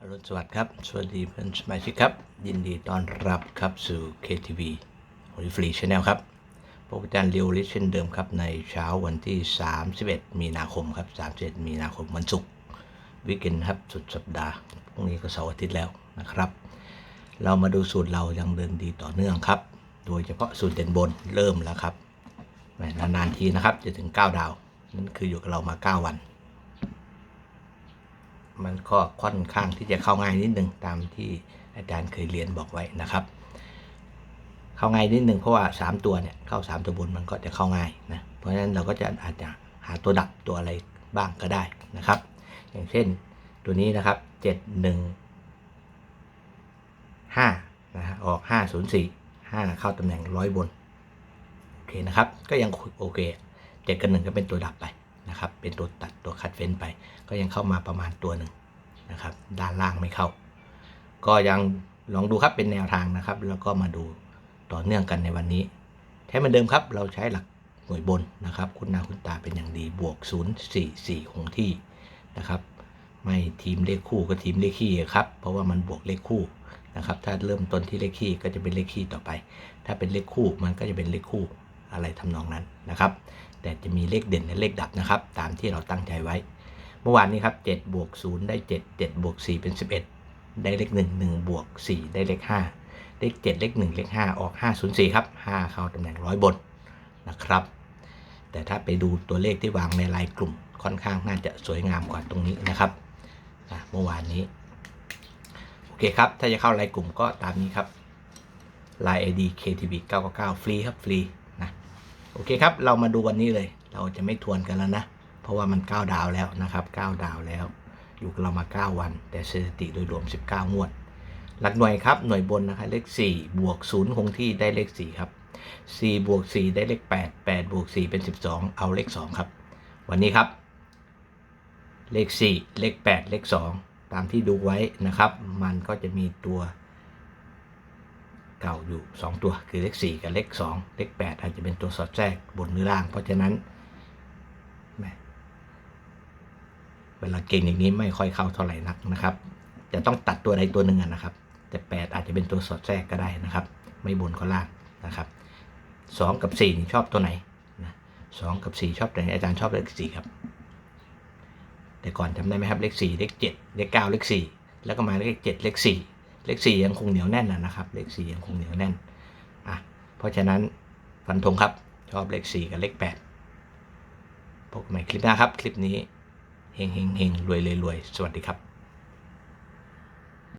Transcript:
อรุณสวัสดิ์ครับ สวัสดีเพื่อนสมาชิกครับ ยินดีต้อนรับครับสู่ KTV โอลิฟรีชาแนลครับพบกับอาจารย์เรียวลิเช่นเดิมครับ ในเช้าวันที่ 31 มีนาคมครับ 31 มีนาคมวันศุกร์วิกเอนครับสุดสัปดาห์พรุ่งนี้ก็เสาร์อาทิตย์แล้วนะครับ เรามาดูสูตรเรายังเดินดีต่อเนื่องครับ โดยเฉพาะสูตรเด่นบนเริ่มแล้วครับแหม่นานๆทีนะครับจะถึง 9 ดาวนั่นคืออยู่กับเรามา 9 วัน มันก็ค่อนข้างที่จะเข้าง่ายนิดหนึ่งตามที่อาจารย์เคยเรียนบอกไว้นะครับ เข้าง่ายนิดหนึ่งเพราะว่า 3 ตัวเนี่ยเข้า 3 ตัวบนมันก็จะเข้าง่ายนะเพราะฉะนั้นเราก็จะอาจจะหาตัวดับตัวอะไรบ้างก็ได้นะครับ อย่างเช่นตัวนี้นะครับ 7 1 5นะฮะออก 5 0 4 5 เข้าตำแหน่งร้อยบน โอเคนะครับ ก็ยังโอเคเจ็ดกับหนึ่งก็เป็นตัวดับไป นะครับ เป็นตัวตัดตัวคัดเฟ้นไป ก็ยังเข้ามาประมาณตัวหนึ่งนะครับ ด้านล่างไม่เข้า ก็ยังลองดูครับเป็นแนวทางนะครับ แล้วก็มาดูต่อเนื่องกันในวันนี้ใช้เหมือนเดิมครับ เราใช้หลักหน่วยบนนะครับ คุณนาคุณตาเป็นอย่างดีบวก 0 4 4 คงที่นะครับ ไม่ทีมเลขคู่ก็ทีมเลขคี่ครับ เพราะว่ามันบวกเลขคู่นะครับ ถ้าเริ่มต้นที่เลขคี่ก็จะเป็นเลขคี่ต่อไป ถ้าเป็นเลขคู่มันก็จะเป็นเลขคู่อะไรทำนองนั้นนะครับ แต่จะมีเลขเด่นและเลขดับนะครับ ตามที่เราตั้งใจไว้ เมื่อวานนี้ครับ7บวก0ได้ 7 7บวก4เป็น 11 ได้เลข 1 1บวก4ได้เลข 5 เลข 7 เลข 1 เลข 5 ออก 504 ครับ 5 เข้าตำแหน่งร้อยบนนะครับ แต่ถ้าไปดูตัวเลขที่วางในลายกลุ่มค่อนข้างน่าจะสวยงามกว่าตรงนี้นะครับเมื่อวานนี้โอเคครับ ถ้าจะเข้ารายกลุ่มก็ตามนี้ครับ Line ID KTV 999 ฟรีครับ ฟรี โอเคครับ เรามาดูวันนี้เลย เราจะไม่ทวนกันแล้วนะ เพราะว่ามัน 9 ดาวแล้วนะครับ 9 ดาวแล้ว อยู่กับเรามา 9 วัน แต่สถิติโดยรวม 19 งวด หลักหน่วยครับ หน่วยบนนะครับเลข 4 บวก 0 คงที่ได้เลข 4 ครับ 4 บวก 4 ได้เลข 8 8 บวก 4 เป็น 12 เอาเลข 2 ครับ วันนี้ครับ เลข 4 เลข 8 เลข 2 ตามที่ดูไว้นะครับ มันก็จะมีตัว เก่าอยู่ 2 ตัวคือเลข 4 กับเลข 2 เลข 8 อาจจะเป็นตัวสอดแทรกบนหรือล่าง เพราะฉะนั้น เวลาเก่งอย่างนี้ไม่ค่อยเข้าเท่าไหร่นักนะครับ จะต้องตัดตัวใดตัวหนึ่งนะครับ แต่ 8 อาจจะเป็นตัวสอดแทรกก็ได้นะครับ ไม่บนก็ล่างนะครับ2กับ4นี่ชอบตัวไหนนะสองกับ 4 ชอบตัวไหนอาจารย์ชอบเลข4ครับแต่ก่อนจำได้ไหมครับเลข4เลข7เลข9เลข4แล้วก็มาเลข7เลข4 เลขสี่ยังคงเหนียวแน่นนะครับ เลขสี่ยังคงเหนียวแน่นอะเพราะฉะนั้นฟันธงครับชอบเลขสี่กับเลขแปดพบกันใหม่คลิปหน้าครับ คลิปนี้เฮงเฮงเฮงรวยเลยรวยสวัสดีครับ